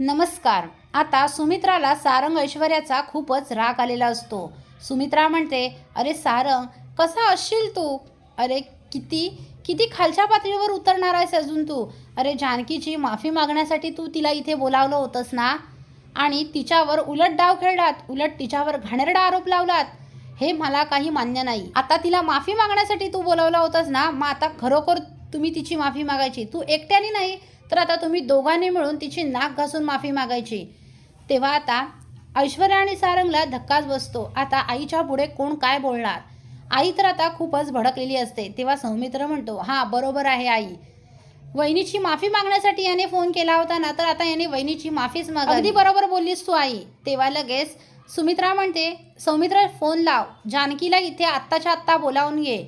नमस्कार. आता सुमित्राला सारंग ऐश्वर्याचा खूपच राग आलेला असतो. सुमित्रा म्हणते अरे सारंग कसा असशील तू? अरे किती किती खालच्या पातळीवर उतरणार आहेस अजून तू? अरे जानकीची माफी मागण्यासाठी तू तिला इथे बोलावलं होतंस ना? आणि तिच्यावर उलट डाव खेळलात उलट तिच्यावर घाणेरडा आरोप लावलात. हे मला काही मान्य नाही. आता तिला माफी मागण्यासाठी तू बोलावला होतास ना? मग आता खरोखर तुम्ही तिची माफी मागायची. तू एकट्याने नाही तर आता तुम्ही दोघांनी मिळून तिची नाक घासून माफी मागायची. तेव्हा आता ऐश्वर्या आणि सारंगला धक्काच बसतो. आता आईच्या पुढे कोण काय बोलणार? आई तर आता खूपच भडकलेली असते. तेव्हा सौमित्र म्हणतो हां बरोबर आहे आई. वहिनीची माफी मागण्यासाठी याने फोन केला होता ना तर आता याने वहिनीची माफीच माग अगदी बरोबर बोललीस तू आई. तेव्हा लगेच सुमित्रा म्हणते सौमित्र फोन लाव. जानकीला इथे आत्ताच्या आत्ता बोलावून घे.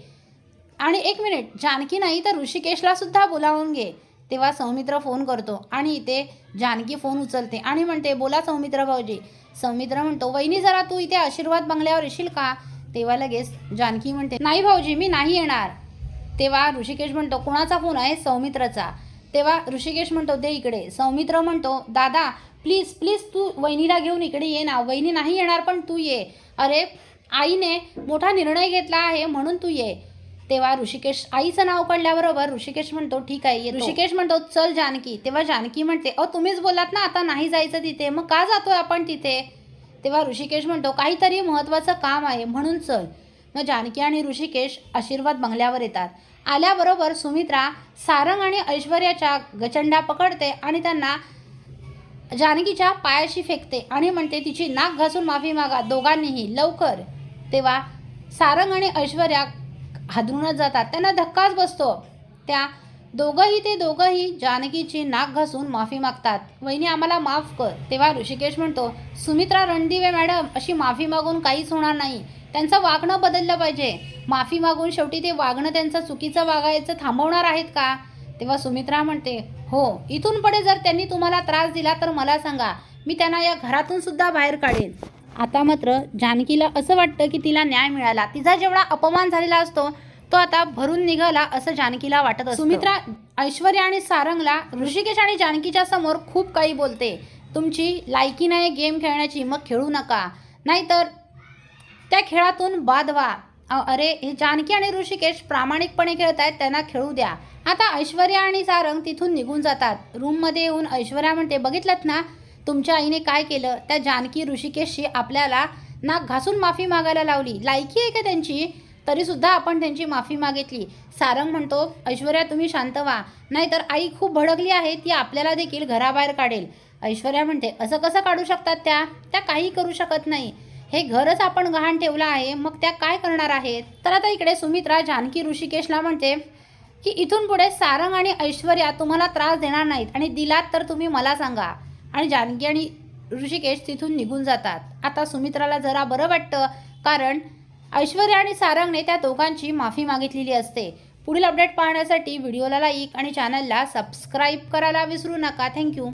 आणि एक मिनिट जानकी नाही तर ऋषिकेशला सुद्धा बोलावून घे. तेव्हा सौमित्र फोन करतो आणि इथे जानकी फोन उचलते आणि म्हणते बोला सौमित्र भाऊजी. सौमित्र म्हणतो वहिनी जरा तू इथे आशीर्वाद बंगल्यावर येशील का? तेव्हा लगेच जानकी म्हणते नाही भाऊजी मी नाही येणार. तेव्हा ऋषिकेश म्हणतो कुणाचा फोन आहे? सौमित्रचा. तेव्हा ऋषिकेश म्हणतो दे इकडे. सौमित्र म्हणतो दादा प्लीज प्लीज तू वहिनीला घेऊन इकडे ये ना. वहिनी नाही येणार पण तू ये. अरे आईने मोठा निर्णय घेतला आहे म्हणून तू ये. तेव्हा ऋषिकेश आईचं नाव पडल्याबरोबर ऋषिकेश म्हणतो ठीक आहे ऋषिकेश म्हणतो चल जानकी. तेव्हा जानकी म्हणते अ तुम्हीच बोलात ना आता नाही जायचं तिथे मग का जातोय आपण तिथे? तेव्हा ऋषिकेश म्हणतो काहीतरी महत्त्वाचं काम आहे म्हणून चल. मग जानकी आणि ऋषिकेश आशीर्वाद बंगल्यावर येतात. आल्याबरोबर सुमित्रा सारंग आणि ऐश्वर्याच्या गचंडा पकडते आणि त्यांना जानकीच्या पायाशी फेकते आणि म्हणते तिची नाक घासून माफी मागा दोघांनीही लवकर. तेव्हा सारंग आणि ऐश्वर्या हादरूनच जातात. त्यांना धक्काच बसतो. त्या दोघंही ते दोघंही जानकीची नाक घासून माफी मागतात. वहिनी आम्हाला माफ कर. तेव्हा ऋषिकेश म्हणतो सुमित्रा रणदिवे मॅडम अशी माफी मागून काहीच होणार नाही. त्यांचं वागणं बदललं पाहिजे. माफी मागून शेवटी ते वागणं त्यांचं चुकीचं वागायचं थांबवणार आहेत का? तेव्हा सुमित्रा म्हणते हो इथून पुढे जर त्यांनी तुम्हाला त्रास दिला तर मला सांगा. मी त्यांना या घरातून सुद्धा बाहेर काढेन. आता मात्र जानकीला असं वाटतं की तिला न्याय मिळाला. तिचा जेवढा अपमान झालेला असतो तो आता भरून निघाला असं जानकीला वाटत सुमित्रा ऐश्वर्या आणि सारंगला ऋषिकेश आणि जानकीच्या समोर खूप काही बोलते. तुमची लायकी नाही गेम खेळण्याची मग खेळू नका. नाहीतर त्या खेळातून बाद व्हा. अरे हे जानकी आणि ऋषिकेश प्रामाणिकपणे खेळत आहेत त्यांना खेळू द्या. आता ऐश्वर्या आणि सारंग तिथून निघून जातात. रूममध्ये येऊन ऐश्वर्या म्हणते बघितलं ना? तुमच्या आईने काय केलं? त्या जानकी ऋषिकेशशी आपल्याला नाक घासून माफी मागायला लावली. लायकी आहे का त्यांची? तरीसुद्धा आपण त्यांची माफी मागितली. सारंग म्हणतो ऐश्वर्या तुम्ही शांत व्हा. नाहीतर आई खूप भडकली आहे ती आपल्याला देखील घराबाहेर काढेल. ऐश्वर्या म्हणते असं कसं काढू शकतात त्या? त्या काही करू शकत नाही. हे घरच आपण गहाण ठेवलं आहे मग त्या काय करणार आहेत? तर आता इकडे सुमित्रा जानकी ऋषिकेशला म्हणते की इथून पुढे सारंग आणि ऐश्वर्या तुम्हाला त्रास देणार नाहीत आणि दिलात तर तुम्ही मला सांगा. आणि जानकी आणि ऋषिकेश तिथून निघून जातात. आता सुमित्राला जरा बरं वाटतं कारण ऐश्वर्या आणि सारंगने त्या दोघांची माफी मागितलेली असते. पुढील अपडेट पाहण्यासाठी व्हिडिओला लाईक आणि चॅनलला सबस्क्राईब करायला विसरू नका. थँक्यू.